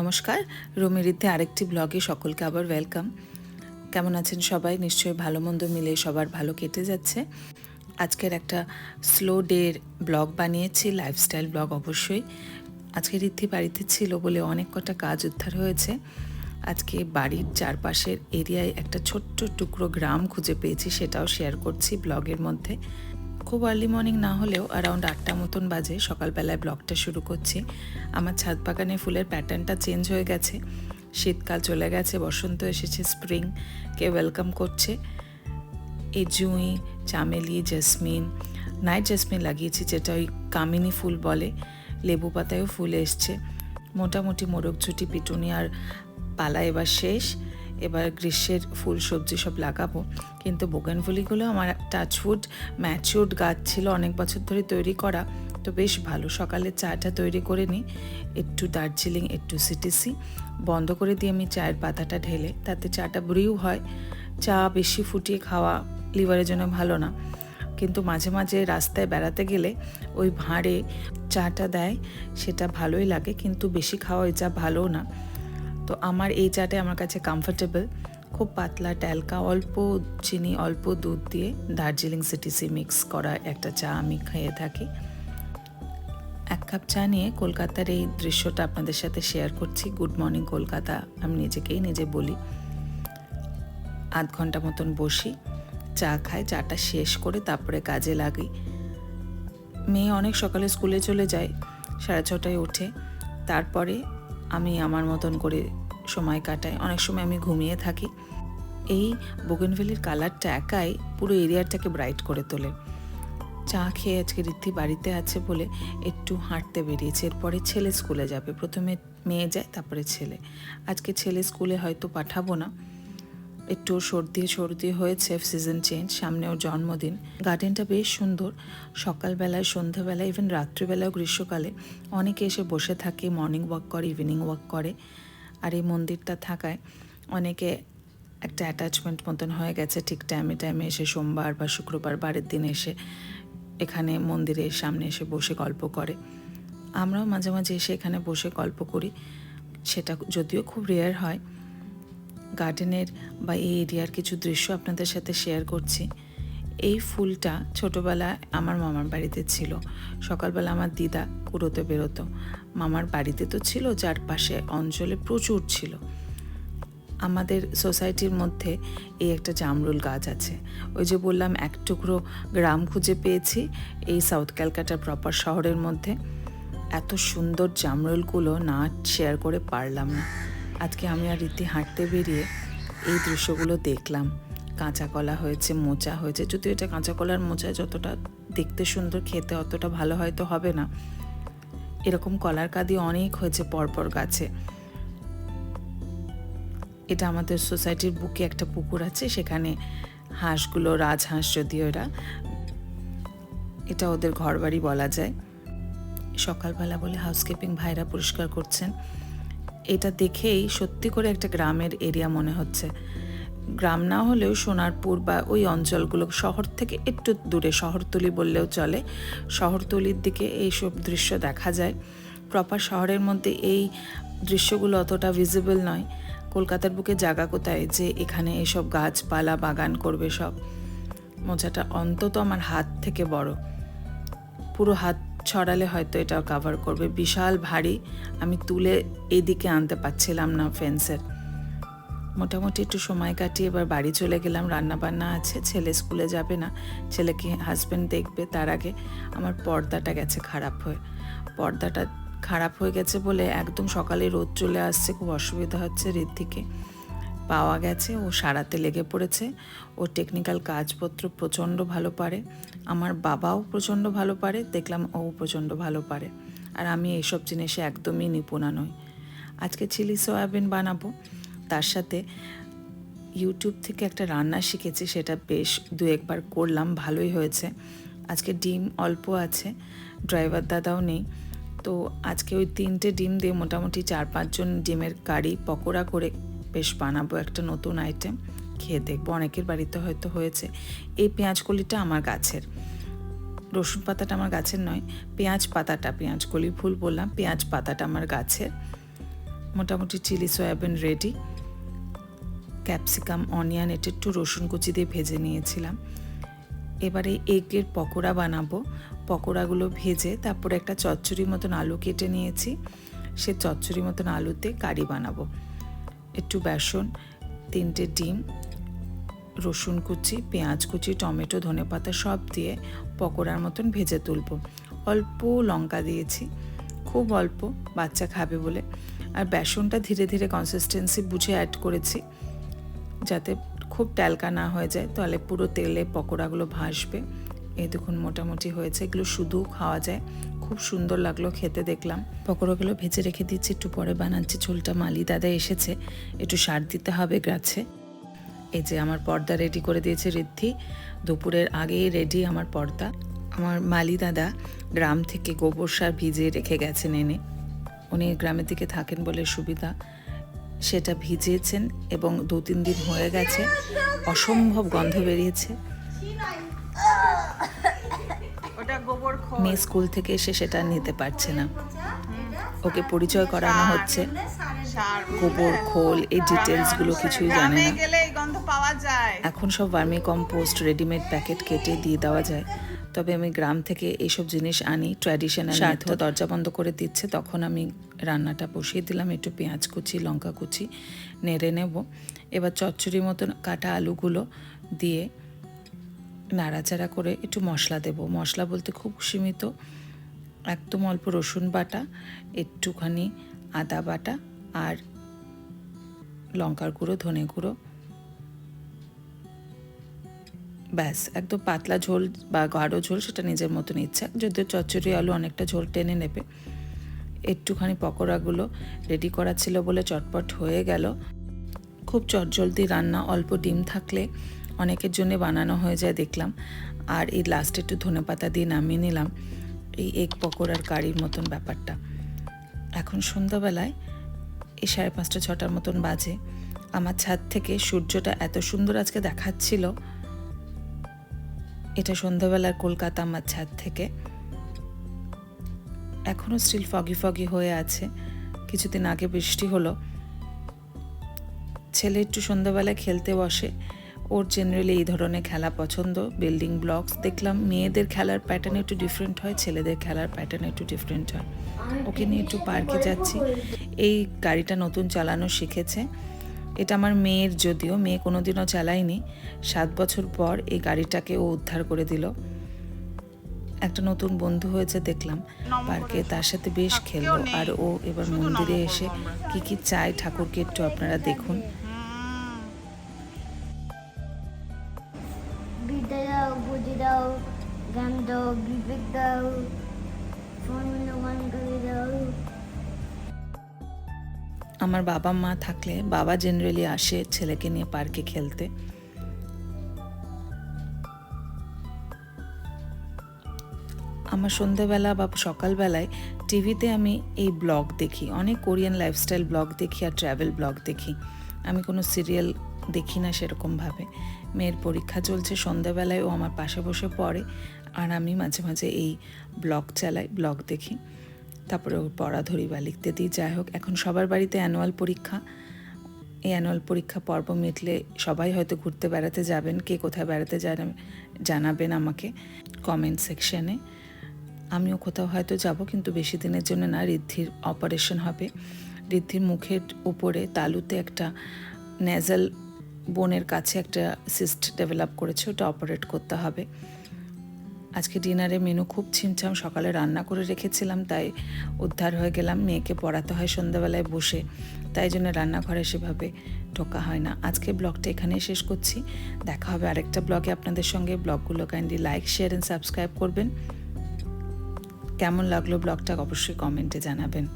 নমস্কার, রুমিরিতে আরেকটি ব্লগে সকলকে আবার ওয়েলকাম কেমন আছেন সবাই? নিশ্চয়ই ভালো মন্দ মিলে সবার ভালো কেটে যাচ্ছে। আজকের একটা স্লো ডের ব্লগ বানিয়েছি লাইফস্টাইল ব্লগ অবশ্যই। আজকে রিদ্ধি বাড়িতে ছিল বলে অনেক কটা কাজ উদ্ধার হয়েছে। আজকে বাড়ির চারপাশের এরিয়ায় একটা ছোট্ট টুকরো গ্রাম খুঁজে পেয়েছি, সেটাও শেয়ার করছি ব্লগের মধ্যে। খুব আর্লি মর্নিং না হলেও অ্যারাউন্ড আটটা মতন বাজে, সকালবেলায় ব্লগটা শুরু করছি। আমার ছাদ বাগানে ফুলের প্যাটার্নটা চেঞ্জ হয়ে গেছে। শীতকাল চলে গেছে, বসন্ত এসেছে স্প্রিংকে ওয়েলকাম করছে। এই জুঁই, চামেলি জেসমিন নাইট জেসমিন লাগিয়েছি, যেটা ওই কামিনী ফুল বলে। লেবু পাতায়ও ফুল এসছে। মোটামুটি মোরগ ঝুটি পিটুনিয়ার পালা এবার শেষ। এবার গ্রীষ্মের ফুল, সবজি সব লাগাবো। কিন্তু বোগানফুলিগুলো আমার টাচউড ম্যাচিউড গাছ ছিল অনেক বছর ধরে তৈরি করা। তো বেশ ভালো, সকালে চাটা তৈরি করে নিই। একটু দার্জিলিং, একটু সিটিসি বন্ধ করে দিয়ে আমি চায়ের পাতাটা ঢেলে, তাতে চাটা ব্রিউ হয়। চা বেশি ফুটিয়ে খাওয়া লিভারের জন্য ভালো না। কিন্তু মাঝে মাঝে রাস্তায় বেড়াতে গেলে ওই ভাঁড়ে চাটা দেয়, সেটা ভালোই লাগে, কিন্তু বেশি খাওয়া ওই চা ভালো না। তো আমার এই চাটাই আমার কাছে কমফোর্টেবল খুব পাতলা ট্যালকা, অল্প চিনি, অল্প দুধ দিয়ে দার্জিলিং সিটিসি মিক্স করা একটা চা আমি খেয়ে থাকি। এক কাপ চা নিয়ে কলকাতার এই দৃশ্যটা আপনাদের সাথে শেয়ার করছি। Good morning Kolkata. আমি নিজেকেই নিজে বলি। আধ ঘণ্টা মতন বসি, চা খাই, চাটা শেষ করে তারপরে কাজে লাগি। মেয়ে অনেক সকালে স্কুলে চলে যায়, সাড়ে ছটায় ওঠে। তারপরে আমি আমার মতন করে সময় কাটাই। অনেক সময় আমি ঘুমিয়ে থাকি। এই বোগেনভেলির কালারটা একাই পুরো এরিয়াটাকে ব্রাইট করে তোলে। চা খেয়ে আজকে ঋদ্ধি বাড়িতে আছে বলে একটু হাঁটতে বেরিয়েছে। এরপরে ছেলে স্কুলে যাবে। প্রথমে মেয়ে যায়, তারপরে ছেলে। আজকে ছেলে স্কুলে হয়তো পাঠাবো না। একটু সর্দি সর্দি হয়েছে সিজন চেঞ্জ সামনে ওর জন্মদিন। গার্ডেনটা বেশ সুন্দর। সকালবেলায়, সন্ধ্যাবেলায় ইভেন রাত্রিবেলাও গ্রীষ্মকালে অনেকে এসে বসে থাকে মর্নিং ওয়াক করে ইভিনিং ওয়াক করে। আর এই মন্দিরটা থাকায় অনেকে একটা অ্যাটাচমেন্ট মতন হয়ে গেছে, ঠিক টাইমে টাইমে এসে সোমবার বা শুক্রবার বারের দিন এসে এখানে মন্দিরের সামনে এসে বসে গল্প করে। আমরাও মাঝে মাঝে এসে এখানে বসে গল্প করি। সেটা যদিও খুব রেয়ার হয়। গার্ডেনের বা এই এরিয়ার কিছু দৃশ্য আপনাদের সাথে শেয়ার করছি। এই ফুলটা ছোটোবেলায় আমার মামার বাড়িতে ছিল। সকালবেলা আমার দিদা কুড়োতে বেরোতো। মামার বাড়িতে তো ছিল যার পাশে অঞ্চলে প্রচুর ছিল। আমাদের সোসাইটির মধ্যে এই একটা জামরুল গাছ আছে। ওই যে বললাম, এক টুকরো গ্রাম খুঁজে পেয়েছি এই সাউথ ক্যালকাটার প্রপার শহরের মধ্যে। এত সুন্দর জামরুলগুলো না শেয়ার করে পারলাম না। আজকে আমি আর রীতি হাঁটতে বেরিয়ে এই দৃশ্যগুলো দেখলাম। কাঁচা কলা হয়েছে, মোচা হয়েছে। যদিও এটা কাঁচা কলার মোচা যতটা দেখতে সুন্দর, খেতে অতটা ভালো হয়তো হবে না। এরকম কলার কাদি অনেক হয়েছে পরপর গাছে। এটা আমাদের সোসাইটির বুকে একটা পুকুর আছে, সেখানে হাঁসগুলো, রাজহাঁস যদিও এরা, এটা ওদের ঘরবাড়ি বলা যায়। সকালবেলা বলে হাউসকিপিং ভাইরা পরিষ্কার করছেন। এটা দেখেই সত্যি করে একটা গ্রামের এরিয়া মনে হচ্ছে। গ্রাম না হলেও সোনারপুর বা ওই অঞ্চলগুলো শহর থেকে একটু দূরে, শহরতলি বললেও চলে। শহরতলির দিকে এইসব দৃশ্য দেখা যায়। প্রপার শহরের মধ্যে এই দৃশ্যগুলো অতটা ভিজিবল নয়। কলকাতার বুকে জায়গা কোথায় যে এখানে এসব গাছপালা বাগান করবে সব? মোচাটা অন্তত আমার হাত থেকে বড়। পুরো হাত ছড়ালে হয়তো এটা কাভার করবে। বিশাল ভারী আমি তুলে এদিকে আনতে পারছিলাম না ফেন্সের মোটামুটি একটু সময় কাটিয়ে এবার বাড়ি চলে গেলাম। রান্না বান্না আছে, ছেলে স্কুলে যাবে না। ছেলেকে হাজব্যান্ড দেখবে তার আগে। আমার পর্দাটা গেছে খারাপ হয়ে। পর্দাটা খারাপ হয়ে গেছে বলে একদম সকালে রোদ চলে আসছে, খুব অসুবিধা হচ্ছে ঋদ্ধিকে পাওয়া গেছে, ও সারাতে লেগে পড়েছে, ও টেকনিক্যাল কাজপত্র প্রচণ্ড ভালো পারে, আমার বাবাও প্রচণ্ড ভালো পারে, দেখলাম ও প্রচণ্ড ভালো পারে, আর আমি এইসব জিনিসে একদমই নিপুণা নই। আজকে চিলি সয়াবিন বানাবো, তার সাথে ইউটিউব থেকে একটা রান্না শিখেছি, সেটা বেশ দু একবার করলাম, ভালোই হয়েছে। আজকে ডিম অল্প আছে, ড্রাইভার দাদাও নেই, তো আজকে ওই তিনটে ডিম দিয়ে মোটামুটি চার পাঁচজন ডিমের কারি পকোড়া করে বেশ বানাবো একটা নতুন আইটেম খেয়ে দেখব, অনেকের বাড়িতে হয়তো হয়েছে। এই পেঁয়াজ কলিটা আমার গাছের। রসুন পাতাটা আমার গাছের নয়, পেঁয়াজ পাতাটা, পেঁয়াজ কলি ফুল বললাম, পেঁয়াজ পাতাটা আমার গাছের। মোটামুটি chilli, soybean ready capsicum, onion, এটা একটু রসুন কুচি দিয়ে ভেজে নিয়েছিলাম। এবারে এগের পকোড়া বানাবো। পকোড়াগুলো ভেজে তারপরে একটা চচ্চড়ি মতন আলু কেটে নিয়েছি। সে চচ্চড়ি মতন আলুতে কারি বানাবো। একটু বেসন, তিনটে ডিম, রসুন কুচি, পেঁয়াজ কুচি, টমেটো, ধনেপাতা সব দিয়ে পকোড়ার মতন ভেজে তুলব। অল্প লঙ্কা দিয়েছি, খুব অল্প, বাচ্চা খাবে বলে। আর বেসনটা ধীরে ধীরে কনসিস্টেন্সি বুঝে অ্যাড করেছি, যাতে খুব ট্যালকা না হয়ে যায়, তাহলে পুরো তেলে পকোড়াগুলো ভাসবে। এই দেখুন মোটামুটি হয়েছে। এগুলো শুধু খাওয়া যায়। খুব সুন্দর লাগল খেতে দেখলাম। পকোড়াগুলো ভেজে রেখে দিচ্ছি, একটু পরে বানাচ্ছি। ঝোলটা মালি দাদা এসেছে। একটু সার দিতে হবে গাছে এই যে আমার পর্দা রেডি করে দিয়েছে ঋদ্ধি। দুপুরের আগেই রেডি আমার পর্দা। আমার মালি দাদা গ্রাম থেকে গোবর সার ভিজিয়ে রেখে গেছেন এনে। উনি গ্রামের দিকে থাকেন বলে সুবিধা। সেটা ভিজিয়েছেন এবং দু তিন দিন হয়ে গেছে। অসম্ভব গন্ধ বেরিয়েছে। মেয়ে স্কুল থেকে এসে সেটা নিতে পারছে না। ওকে পরিচয় করানো হচ্ছে। গোবর খোল এই ডিটেলসগুলো কিছুই জানে না। এখন সব ভার্মি কম্পোস্ট রেডিমেড প্যাকেট কেটে দিয়ে দেওয়া যায়। তবে আমি গ্রাম থেকে এইসব জিনিস আনি ট্র্যাডিশনাল স্বার্থ দরজা বন্ধ করে দিচ্ছে। তখন আমি রান্নাটা বসিয়ে দিলাম একটু পেঁয়াজ কুচি লঙ্কা কুচি নেড়ে নেব। এবার চচ্চড়ির মতন কাটা আলুগুলো দিয়ে নাড়াচাড়া করে একটু মশলা দেব। মশলা বলতে খুব সীমিত। একদম অল্প রসুন বাটা, একটুখানি আদা বাটা আর লঙ্কার গুঁড়ো, ধনে গুঁড়ো। ব্যাস, একদম পাতলা ঝোল বা গাঢ় ঝোল সেটা নিজের মতন ইচ্ছা। যদিও চচ্চড়ি আলু অনেকটা ঝোল টেনে নেবে। একটুখানি পকোড়াগুলো রেডি করা ছিল বলে চটপট হয়ে গেল। খুব চটজলদি রান্না, অল্প ডিম থাকলে অনেকের জন্য বানানো হয়ে যায় দেখলাম। আর এই লাস্টে একটু ধনেপাতা দিয়ে নামিয়ে নিলাম। এই এগ পকোড়ার কারির মতন ব্যাপারটা। এখন সন্ধ্যাবেলায় এই সাড়ে পাঁচটা, ছটার মতন বাজে। আমার ছাদ থেকে সূর্যটা এত সুন্দর আজকে দেখাচ্ছিল। এটা সন্ধ্যাবেলার কলকাতা আমার ছাদ থেকে। এখনও স্টিল ফগি ফগি হয়ে আছে। কিছুদিন আগে বৃষ্টি হলো। ছেলে একটু সন্ধ্যাবেলায় খেলতে বসে। ওর জেনারেলি এই ধরনের খেলা পছন্দ। বিল্ডিং ব্লকস দেখলাম, মেয়েদের খেলার প্যাটার্ন একটু ডিফারেন্ট হয়, ছেলেদের খেলার প্যাটার্ন একটু ডিফারেন্ট হয়। ওকে নিয়ে একটু পার্কে যাচ্ছি। এই গাড়িটা নতুন চালানো শিখেছে। এটা আমার মেয়ের যদিও, মেয়ে কোনোদিনও চালায়নি। সাত বছর পর এই গাড়িটাকে ও উদ্ধার করে দিল। একটা নতুন বন্ধু হয়েছে দেখলাম। পার্কে তার সাথে বেশ খেললো আর ও এবার মন্দিরে এসে কি কি চায় ঠাকুরকে একটু আপনারা দেখুন। জ্ঞান দাও বিবেক দাও সম্মান করে দাও আমার বাবা মা থাকলে বাবা জেনারেলি আসে ছেলেকে নিয়ে পার্কে খেলতে। আমার সন্ধ্যাবেলা বা সকালবেলায় টিভিতে আমি এই ব্লগ দেখি। অনেক কোরিয়ান লাইফস্টাইল ব্লগ দেখি আর ট্রাভেল ব্লগ দেখি। আমি কোনো সিরিয়াল দেখি না সেরকমভাবে। মেয়ের পরীক্ষা চলছে, সন্ধ্যাবেলায় ও আমার পাশে বসে পড়ে, আর আমি মাঝে মাঝে এই ব্লগ চালাই, ব্লগ দেখি। তারপরে ওর পড়া ধরি বা লিখতে দিই, যাই হোক, এখন সবার বাড়িতে অ্যানুয়াল পরীক্ষা। এই অ্যানুয়াল পরীক্ষা পর্ব মিটলে সবাই হয়তো ঘুরতে বেড়াতে যাবেন, কে কোথায় বেড়াতে জানাবেন আমাকে কমেন্ট সেকশানে আমিও কোথাও হয়তো যাব, কিন্তু বেশি দিনের জন্য না, ঋদ্ধির অপারেশন হবে। ঋদ্ধির মুখের উপরে তালুতে একটা নেজাল বোনের কাছে একটা সিস্ট ডেভেলপ করেছে, ওটা অপারেট করতে হবে। আজকে ডিনারে মেনু খুব ছিমছাম, সকালে রান্না করে রেখেছিলাম, তাই উদ্ধার হয়ে গেলাম, মেয়েকে পড়াতে হয় সন্ধ্যাবেলায় বসে, তাই জন্য রান্নাঘরে সেভাবে ঢোকা হয় না। আজকে ব্লগটা এখানেই শেষ করছি। দেখা হবে আরেকটা ব্লগে আপনাদের সঙ্গে। ব্লগগুলো kindly like share and subscribe করবেন। কেমন লাগল ব্লগটা অবশ্যই কমেন্টে জানাবেন।